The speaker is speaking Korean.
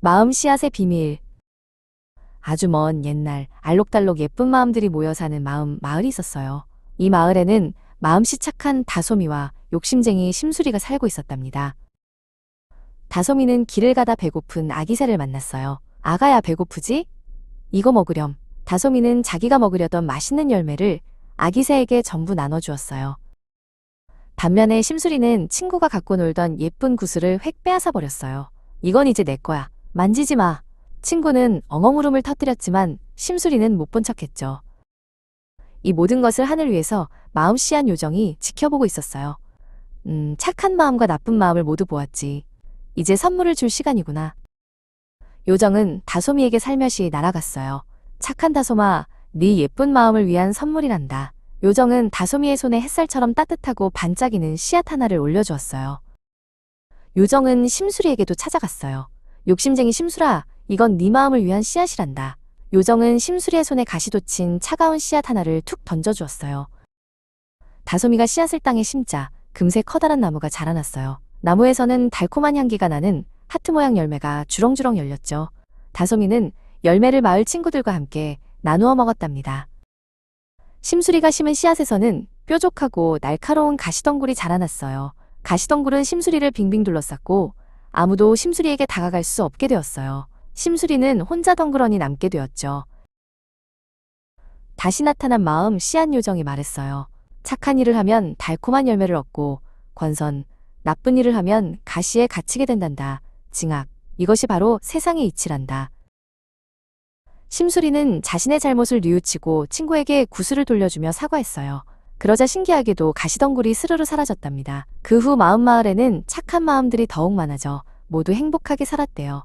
마음 씨앗의 비밀. 아주 먼 옛날 알록달록 예쁜 마음들이 모여 사는 마음 마을이 있었어요. 이 마을에는 마음씨 착한 다솜이와 욕심쟁이 심수리가 살고 있었답니다. 다솜이는 길을 가다 배고픈 아기새를 만났어요. 아가야 배고프지? 이거 먹으렴. 다솜이는 자기가 먹으려던 맛있는 열매를 아기새에게 전부 나눠주었어요. 반면에 심수리는 친구가 갖고 놀던 예쁜 구슬을 획 빼앗아 버렸어요. 이건 이제 내 거야. 만지지 마. 친구는 엉엉 울음을 터뜨렸지만 심수리는 못 본 척했죠. 이 모든 것을 하늘 위에서 마음 씨한 요정이 지켜보고 있었어요. 음, 착한 마음과 나쁜 마음을 모두 보았지. 이제 선물을 줄 시간이구나. 요정은 다솜이에게 살며시 날아갔어요. 착한 다솜아, 네 예쁜 마음을 위한 선물이란다. 요정은 다솜이의 손에 햇살처럼 따뜻하고 반짝이는 씨앗 하나를 올려주었어요. 요정은 심수리에게도 찾아갔어요. 욕심쟁이 심수라, 이건 네 마음을 위한 씨앗이란다. 요정은 심수리의 손에 가시 돋친 차가운 씨앗 하나를 툭 던져주었어요. 다솜이가 씨앗을 땅에 심자 금세 커다란 나무가 자라났어요. 나무에서는 달콤한 향기가 나는 하트 모양 열매가 주렁주렁 열렸죠. 다솜이는 열매를 마을 친구들과 함께 나누어 먹었답니다. 심수리가 심은 씨앗에서는 뾰족하고 날카로운 가시덩굴이 자라났어요. 가시덩굴은 심수리를 빙빙 둘러쌌고 아무도 심수리에게 다가갈 수 없게 되었어요. 심수리는 혼자 덩그러니 남게 되었죠. 다시 나타난 마음 씨앗 요정이 말했어요. 착한 일을 하면 달콤한 열매를 얻고 권선, 나쁜 일을 하면 가시에 갇히게 된단다. 징악, 이것이 바로 세상의 이치란다. 심수리는 자신의 잘못을 뉘우치고 친구에게 구슬을 돌려주며 사과했어요. 그러자 신기하게도 가시덩굴이 스르르 사라졌답니다. 그 후 마음마을에는 착한 마음들이 더욱 많아져 모두 행복하게 살았대요.